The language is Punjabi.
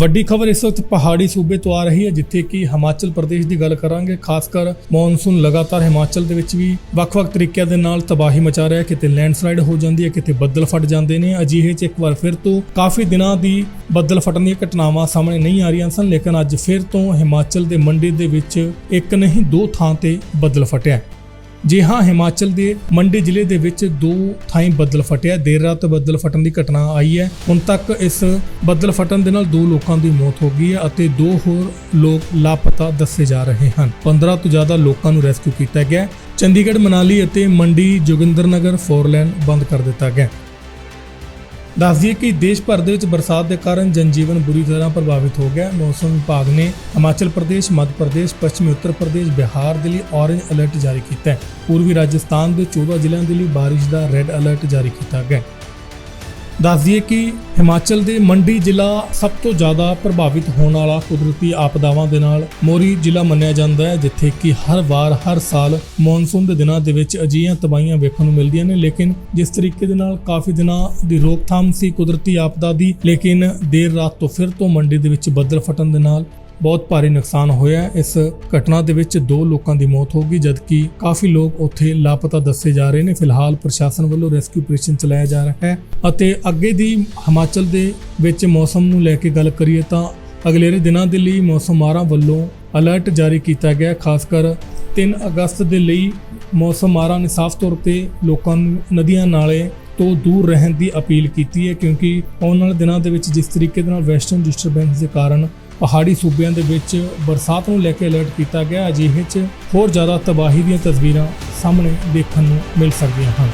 ਵੱਡੀ ਖਬਰ ਇਸ ਵਕਤ ਪਹਾੜੀ ਸੂਬੇ ਤੋਂ ਆ ਰਹੀ ਹੈ, ਜਿੱਥੇ ਕਿ ਹਿਮਾਚਲ ਪ੍ਰਦੇਸ਼ ਦੀ ਗੱਲ ਕਰਾਂਗੇ ਖਾਸ ਕਰ ਮੌਨਸੂਨ ਲਗਾਤਾਰ ਹਿਮਾਚਲ ਦੇ ਵਿੱਚ ਵੀ ਵੱਖ-ਵੱਖ ਤਰੀਕਿਆਂ ਦੇ ਨਾਲ ਤਬਾਹੀ ਮਚਾ ਰਿਹਾ ਹੈ। ਕਿਤੇ ਲੈਂਡਸਲਾਈਡ ਹੋ ਜਾਂਦੀ ਹੈ, ਕਿਤੇ ਬੱਦਲ ਫਟ ਜਾਂਦੇ ਨੇ। ਅਜਿਹੇ 'ਚ ਇੱਕ ਵਾਰ ਫਿਰ ਤੋਂ ਕਾਫੀ ਦਿਨਾਂ ਦੀ ਬੱਦਲ ਫਟਣ ਦੀਆਂ ਘਟਨਾਵਾਂ ਸਾਹਮਣੇ ਨਹੀਂ ਆ ਰਹੀਆਂ ਸਨ, ਲੇਕਿਨ ਅੱਜ ਫਿਰ ਤੋਂ ਹਿਮਾਚਲ ਦੇ ਮੰਡੀ ਦੇ ਵਿੱਚ ਇੱਕ ਨਹੀਂ, ਦੋ ਥਾਂ ਤੇ ਬੱਦਲ ਫਟਿਆ ਜੀ ਹਾਂ ਹਿਮਾਚਲ ਦੇ ਮੰਡੀ ਜ਼ਿਲ੍ਹੇ ਦੇ ਵਿੱਚ ਦੋ ਥਾਈਂ ਬੱਦਲ ਫਟਿਆ, ਦੇਰ ਰਾਤ ਬੱਦਲ ਫਟਣ ਦੀ ਘਟਨਾ ਆਈ ਹੈ। ਹੁਣ ਤੱਕ ਇਸ ਬੱਦਲ ਫਟਣ ਦੇ ਨਾਲ ਦੋ ਲੋਕਾਂ ਦੀ ਮੌਤ ਹੋ ਗਈ ਹੈ ਅਤੇ ਦੋ ਹੋਰ ਲੋਕ ਲਾਪਤਾ ਦੱਸੇ ਜਾ ਰਹੇ ਹਨ। 15 ਤੋਂ ਜ਼ਿਆਦਾ ਲੋਕਾਂ ਨੂੰ ਰੈਸਕਿਊ ਕੀਤਾ ਗਿਆ। ਚੰਡੀਗੜ੍ਹ, ਮਨਾਲੀ ਅਤੇ ਮੰਡੀ ਜੋਗਿੰਦਰਨਗਰ ਫੋਰ ਲੇਨ ਬੰਦ ਕਰ ਦਿੱਤਾ ਗਿਆ। ਦੱਸ ਦਈਏ ਕਿ ਦੇਸ਼ ਭਰ ਦੇ ਵਿੱਚ ਬਰਸਾਤ ਦੇ ਕਾਰਨ ਜਨਜੀਵਨ ਬੁਰੀ ਤਰ੍ਹਾਂ ਪ੍ਰਭਾਵਿਤ ਹੋ ਗਿਆ ਮੌਸਮ ਵਿਭਾਗ ਨੇ ਹਿਮਾਚਲ ਪ੍ਰਦੇਸ਼, ਮੱਧ ਪ੍ਰਦੇਸ਼, ਪੱਛਮੀ ਉੱਤਰ ਪ੍ਰਦੇਸ਼, ਬਿਹਾਰ ਦੇ ਲਈ ਔਰੇਂਜ ਅਲਰਟ ਜਾਰੀ ਕੀਤਾ ਹੈ। ਪੂਰਬੀ ਰਾਜਸਥਾਨ ਦੇ 14 ਜ਼ਿਲ੍ਹਿਆਂ ਦੇ ਲਈ ਬਾਰਿਸ਼ ਦਾ ਰੈੱਡ ਅਲਰਟ ਜਾਰੀ ਕੀਤਾ ਗਿਆ ਹੈ। ਦੱਸ ਦਈਏ ਕਿ ਹਿਮਾਚਲ ਦੇ ਮੰਡੀ ਜ਼ਿਲ੍ਹਾ ਸਭ ਤੋਂ ਜ਼ਿਆਦਾ ਪ੍ਰਭਾਵਿਤ ਹੋਣ ਵਾਲਾ ਕੁਦਰਤੀ ਆਪਦਾਵਾਂ ਦੇ ਨਾਲ ਮੋਰੀ ਜ਼ਿਲ੍ਹਾ ਮੰਨਿਆ ਜਾਂਦਾ ਹੈ, ਜਿੱਥੇ ਕਿ ਹਰ ਵਾਰ, ਹਰ ਸਾਲ ਮੌਨਸੂਨ ਦੇ ਦਿਨਾਂ ਦੇ ਵਿੱਚ ਅਜਿਹੀਆਂ ਤਬਾਹੀਆਂ ਵੇਖਣ ਨੂੰ ਮਿਲਦੀਆਂ ਨੇ। ਲੇਕਿਨ ਜਿਸ ਤਰੀਕੇ ਦੇ ਨਾਲ ਕਾਫੀ ਦਿਨਾਂ ਦੀ ਰੋਕਥਾਮ ਸੀ ਕੁਦਰਤੀ ਆਪਦਾ ਦੀ, ਲੇਕਿਨ ਦੇਰ ਰਾਤ ਤੋਂ ਫਿਰ ਤੋਂ ਮੰਡੀ ਦੇ ਵਿੱਚ ਬੱਦਲ ਫਟਣ ਦੇ ਨਾਲ ਬਹੁਤ ਭਾਰੀ ਨੁਕਸਾਨ ਹੋਇਆ ਇਸ ਘਟਨਾ ਦੇ ਵਿੱਚ ਦੋ ਲੋਕਾਂ ਦੀ ਮੌਤ ਹੋ ਗਈ, ਜਦਕਿ ਕਾਫੀ ਲੋਕ ਉੱਥੇ ਲਾਪਤਾ ਦੱਸੇ ਜਾ ਰਹੇ ਨੇ। ਫਿਲਹਾਲ ਪ੍ਰਸ਼ਾਸਨ ਵੱਲੋਂ ਰੈਸਕਿਊ ਆਪਰੇਸ਼ਨ ਚਲਾਇਆ ਜਾ ਰਿਹਾ ਹੈ ਅਤੇ ਅੱਗੇ ਦੀ ਹਿਮਾਚਲ ਦੇ ਵਿੱਚ ਮੌਸਮ ਨੂੰ ਲੈ ਕੇ ਗੱਲ ਕਰੀਏ ਤਾਂ ਅਗਲੇਰੇ ਦਿਨਾਂ ਦੇ ਲਈ ਮੌਸਮ ਮਾਹਰਾਂ ਵੱਲੋਂ ਅਲਰਟ ਜਾਰੀ ਕੀਤਾ ਗਿਆ ਖਾਸ ਕਰ 3 ਅਗਸਤ ਦੇ ਲਈ ਮੌਸਮ ਮਾਹਰਾਂ ਨੇ ਸਾਫ਼ ਤੌਰ ਤੇ ਲੋਕਾਂ ਨੂੰ ਨਦੀਆਂ ਨਾਲੇ ਤੋਂ ਦੂਰ ਰਹਿਣ ਦੀ ਅਪੀਲ ਕੀਤੀ ਹੈ, ਕਿਉਂਕਿ ਆਉਣ ਵਾਲੇ ਦਿਨਾਂ ਦੇ ਵਿੱਚ ਜਿਸ ਤਰੀਕੇ ਦੇ ਨਾਲ ਵੈਸਟਰਨ ਡਿਸਟਰਬੈਂਸ ਦੇ ਕਾਰਨ ਪਹਾੜੀ ਸੂਬਿਆਂ ਦੇ ਵਿੱਚ ਬਰਸਾਤ ਨੂੰ ਲੈ ਕੇ ਅਲਰਟ ਕੀਤਾ ਗਿਆ। ਅਜਿਹੇ 'ਚ ਹੋਰ ਜ਼ਿਆਦਾ ਤਬਾਹੀ ਦੀਆਂ ਤਸਵੀਰਾਂ ਸਾਹਮਣੇ ਦੇਖਣ ਨੂੰ ਮਿਲ ਸਕਦੀਆਂ ਹਨ।